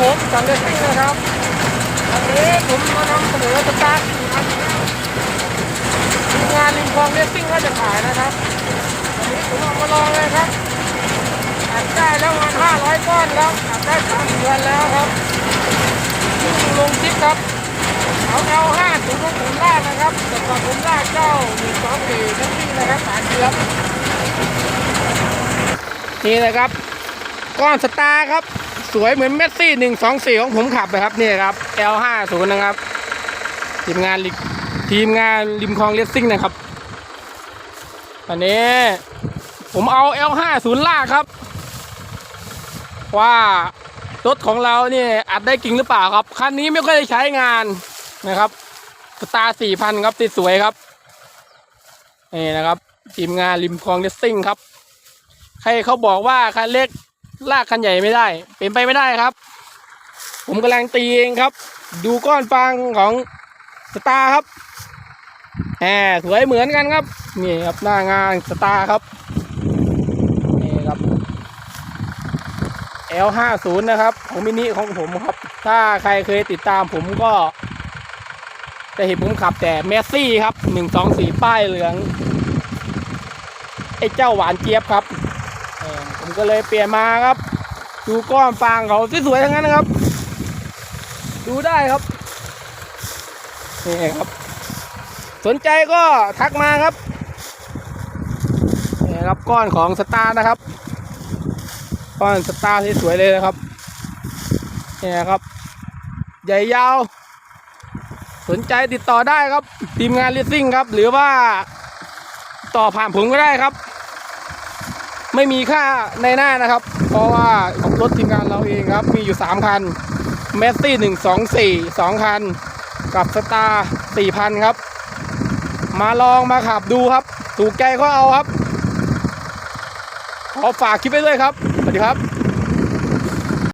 ผมสังเกตซิ่งนะครับวันนี้ผมมานำเสนอสตาร์ททีมงานริมคลองเลสซิ่งก็จะขายนะครับวันนี้ผมเอามาลองเลยครับอัดได้แล้วประมาณ500ก้อนแล้วอัดได้สามเดือนแล้วครับเพิ่งลงคลิปครับเอาเอาห้าถึงลงผมลากนะครับแต่ก่อนผมลากเจ้าหนึ่งสองสี่เลสซิ่งนะครับสายเชือกนี่นะครับก้อนสตาร์ครับ สวยเหมือนเมสซี่หนึ่งสองสี่ของผมขับเลยครับนี่ครับ L ห้าศูนย์นะครับ ทีมงานทีมงานริมคลองเลสซิ่งนะครับอันนี้ผมเอา L ห้าศูนย์ลาครับ ว่ารถของเราเนี่ยอัดได้จริงหรือเปล่าครับ คันนี้ไม่ค่อยได้ใช้งานนะครับสตาร์สี่พันครับติดสวยครับนี่นะครับ ทีมงานริมคลองเลสซิ่งครับ ใครเขาบอกว่าคันเล็ก ลากคันใหญ่ไม่ได้ เป็นไปไม่ได้ครับ ผมกำลังตีเองครับ ดูก้อนฟางของสตาร์ครับแหมสวยเหมือนกันครับ นี่ครับหน้างานสตาร์ครับนี่ครับ L50 นะครับ ของมินิของผมครับ ถ้าใครเคยติดตามผมก็จะเห็นผมขับแต่เมสซี่ครับหนึ่งสองสี่ป้ายเหลืองไอ้เจ้าหวานเจี๊ยบครับ ก็เลยเปลี่ยนมาครับ ดูก้อนฟางเขาสวยๆทั้งนั้นนะครับ ดูได้ครับนี่ครับ สนใจก็ทักมาครับนี่ครับก้อนของสตาร์นะครับ ก้อนสตาร์ที่สวยเลยนะครับนี่ครับ ใหญ่ยาว สนใจติดต่อได้ครับ ทีมงานลิสซิ่งครับ หรือว่าต่อผ่านผมก็ได้ครับ ไม่มีค่าในหน้านะครับ เพราะว่าของรถทีมงานเราเองครับ มีอยู่ 3 คันเมสซี่หนึ่งสองสี่สองคัน กับสตาร์สี่พันครับ มาลองมาขับดูครับ ถูกใจก็เอาครับ ขอฝากคลิปไว้ด้วยครับ สวัสดีครับ